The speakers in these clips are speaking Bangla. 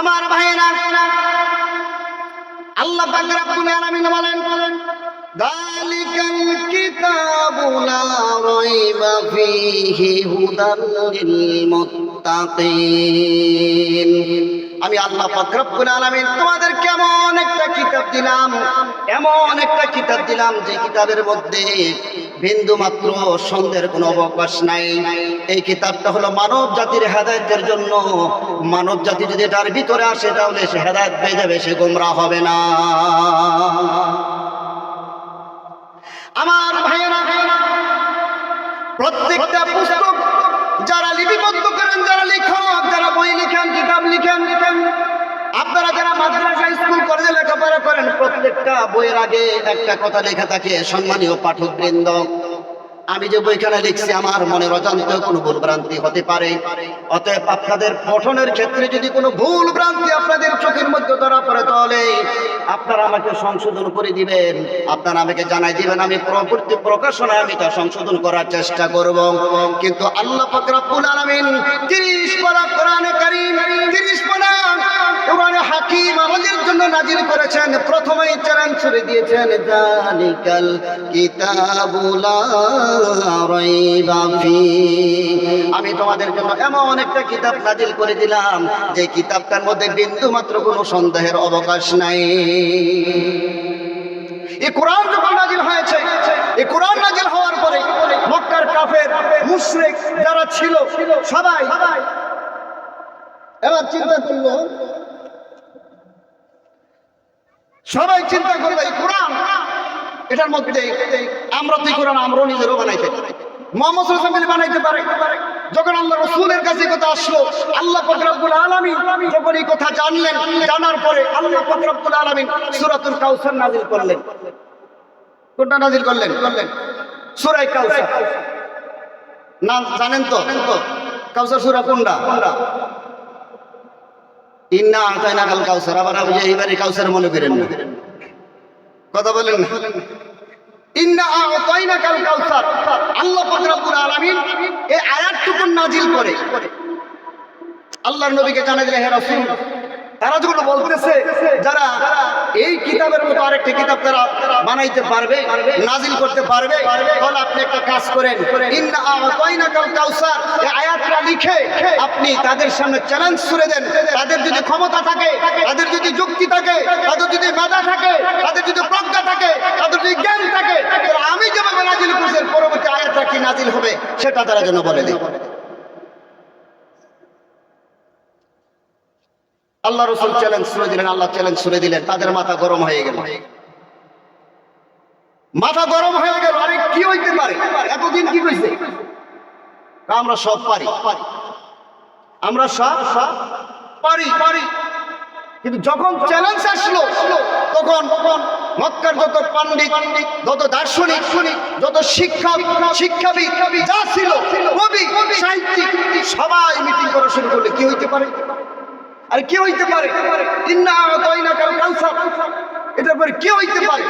আমার ভাইয়েরা, আল্লাহ আলামিন বলেন, দালিকাল আমি আল্লাহ পাক রব্বুল আলামিন তোমাদের কেমন একটা কিতাব দিলাম, এমন একটা কিতাব দিলাম যে কিতাবের মধ্যে বিন্দু মাত্র সন্দেহের কোনো অবকাশ নাই। এই কিতাবটা হলো মানব জাতির হেদায়তের জন্য। মানব জাতি যদি এটার ভিতরে আসে, তাহলে সে হেদায়ত পেয়ে যাবে, সে গোমরা হবে না। আমার ভাইয়েরা, প্রত্যেকটা পুস্তক যারা লিপিবদ্ধ করেন, যারা লেখক, যারা বই লিখেন, কিতাব লিখেন লিখেন আপনারা যারা মাদ্রাসা, স্কুল, কলেজে লেখাপড়া করেন, প্রত্যেকটা বইয়ের আগে একটা কথা লেখা থাকে, সম্মানীয় পাঠক বৃন্দ আমি যে বইখানে লিখছি, আমার মনের অজান্তে কোনো ভুল ভ্রান্তি হতে পারে। অতএব আপনাদের পঠনের ক্ষেত্রে যদি কোনো ভুল ভ্রান্তি আপনাদের চোখের মধ্যে ধরা পড়ে, তাহলে আপনারা আমাকে সংশোধন করে দিবেন। আপনারা আমাকে জানাই দিবেন, আমি পরবর্তী প্রকাশনায় আমি তা সংশোধন করার চেষ্টা করব। কিন্তু আল্লাহ পাক রব্বুল আলামিন 30 পারা কোরআনে কারীম 30 পারা কোরআনে হাকিম আমাদের জন্য নাজিল করেছেন। প্রথমেই চ্যালেঞ্জ ছুড়ে দিয়েছেন জালিকাল কিতাবুলা আমি তোমাদের জন্য এমন একটা কিতাব নাজিল করে দিলাম, যে কিতাবটার মধ্যে বিন্দু মাত্র কোনো সন্দেহের অবকাশ নাই। এই কোরআন যখন নাজিল হয়েছে, এই কোরআন নাজিল হওয়ার পরে মক্কার কাফের, মুশরিক যারা ছিল, সবাই এবার চিন্তা করল, সবাই চিন্তা করল, এই কোরআন এটার মধ্যে আমরা তো এই কোরআন আমরাও নিজেরও। মোহাম্মদ সাল্লাল্লাহু বানাইতে পারে। কাছে কথা আল্লাহ কথা জানলেন, জানার পরে কাউসার করলেন। কোনটা করলেন? করলেন নাম জানেন তো? কাউসার সূরা কোনটা? কাল কাউসার আবার কাউসার মনে করেন কথা বলেন না? বানাইতে পারবে নাজিল করতে পারবে আপনি একটা কাজ করেন। আয়াতটা লিখে আপনি তাদের সামনে চ্যালেঞ্জ ছুড়ে দেন। তাদের যদি ক্ষমতা থাকে, তাদের যদি যুক্তি থাকে, তাদের যদি মেধা থাকে, তাদের যদি প্রজ্ঞা থাকে, তাদের যদি জ্ঞান থাকে তাহলে আমি যেভাবে নাজিল করছি এর পরবর্তী আয়াতটা কি নাজিল হবে, সেটা তারা যেন বলে দেয়। আল্লাহ রসুল চ্যালেঞ্জ ছুড়ে দিলেন, আল্লাহ চ্যালেঞ্জ ছুড়ে দিলেন, তাদের মাথা গরম হয়ে গেল। মাথা গরম হয়ে গেল, আরে কি হইতে পারে? এতদিন কি কইছে আমরা সব পারি। আমরা সব পারি পারি। কিন্তু যখন চ্যালেঞ্জ আসলো, তখন মক্কার যত পাণ্ডিত, যত দার্শনিক, যত শিক্ষক, শিক্ষাবিদ যা ছিল, কবি, সাহিত্যিক, সবাই মিটিং করা শুরু করলে কি হইতে পারে? আর কি হইতে পারে? এটার পরে কি হইতে পারে?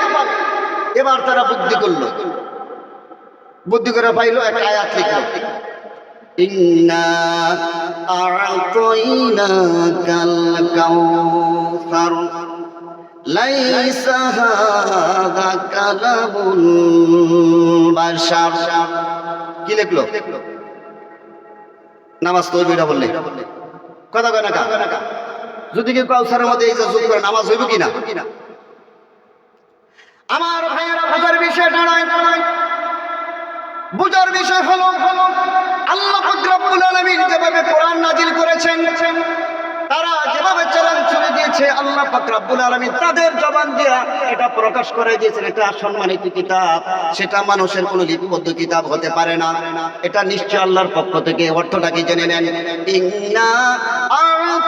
এবার তারা বুদ্ধি করল। বুদ্ধি করে পাইলো একটা আয়াত লিখলো। লাইসা হাযা কালামুল বাশার কি লিখলো? নামাজ তো ওইটা বললে। কথা কয় না? যদি কেউ কাউসারের মধ্যে যোগ করে, নামাজ হইব কিনা? আমার ভাইয়েরা বোঝার বিষয়টা নয়। বুঝার বিষয় হলো, আল্লাহ রব্বুল আলামিন যেভাবে কোরআন নাজিল করেছেন, তারা যেভাবে চ্যালেঞ্জ ছুড়ে দিয়েছে, আল্লাহ পাক রব্বুল আলামিন তাদের জবান দিয়ে এটা প্রকাশ করে দিয়েছেন। এটা সম্মানিত কিতাব, সেটা মানুষের কোনো লিপিবদ্ধ কিতাব হতে পারে না। এটা নিশ্চয় আল্লাহর পক্ষ থেকে অর্থটা কি জেনে নেন?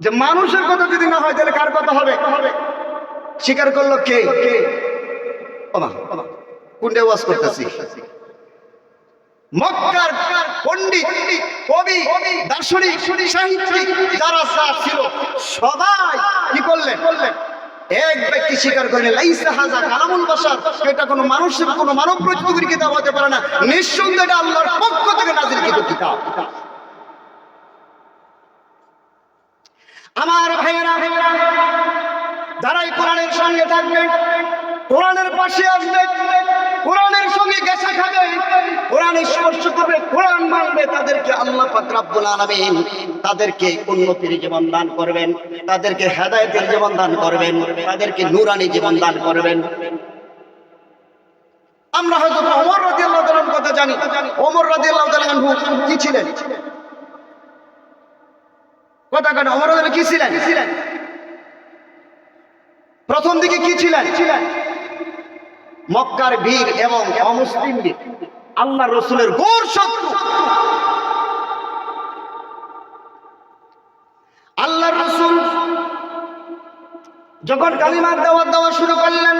যে মানুষের কথা যদি না হয়, তাহলে কার কথা হবে? স্বীকার করল কে? কুন্ডে ওয়াজ করতেছি? সবাই কি এক ব্যক্তি স্বীকার এটা কোনো মানুষের নিঃসন্দেহে আল্লাহর পক্ষ থেকে নাজিরকৃত কিতাব। আমার ভাইয়েরা যারা এই কোরআনের সঙ্গে থাকবে, কোরআনের পাশে আসবে, কোরআনের সঙ্গে গেছে খাবে কোরআনের স্পর্শ করবে, কোরআন মানবে, তাদেরকে আল্লাহ পাক রব্বুল আলামিন তাদেরকে উন্নতির জীবন দান করবেন, তাদেরকে হেদায়েতের জীবন দান করবেন, তাদেরকে নূরানি জীবন দান করবেন। আমরা হয়তো ওমর রাদিয়াল্লাহু তাআলার কথা জানি। রাদিয়াল্লাহু তাআলা আনহু কি ছিলেন? কথা কাটা ওমর রাদিয়াল্লাহু কি ছিলেন? প্রথম দিকে কি ছিলেন? মক্কার বীর এবং অমুসলিম আল্লাহ রসুলের ঘোর শত্রু। আল্লাহ রসুল যখন কালিমার দেওয়া দেওয়া শুরু করলেন,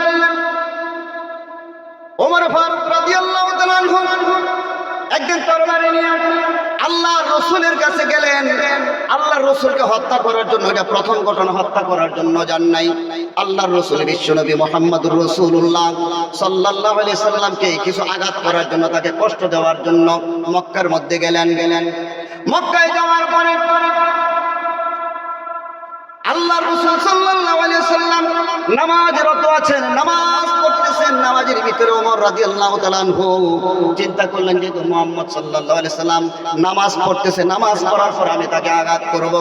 ওমর ফারুক রাদিয়াল্লাহু একদিন তরবারি নিয়ে আল্লাহ রসুলের কাছে গেলেন। আল্লাহ রসুলকে হত্যা করার জন্য, এটা প্রথম ঘটনা, হত্যা করার জন্য যান নাই। আল্লাহ রসুল বিশ্বনবী মোহাম্মদুর রসুল্লাহ সাল্লাহ আলি সাল্লামকে কিছু আঘাত করার জন্য, তাকে কষ্ট দেওয়ার জন্য মক্কার মধ্যে গেলেন। গেলেন মক্কায় যাওয়ার পরে আল্লাহ রসুল সাল্লাল্লাহু আলাইহি সাল্লাম নামাজরত আছেন। নামাজ ভিতরে ওমর রাদিয়াল্লাহু তাআলা আনহু চিন্তা করলেন যে মোহাম্মদ সাল্লাহ সাল্লাম নামাজ পড়তেছে, নামাজ পড়ার পর আমি তাকে আঘাত করব।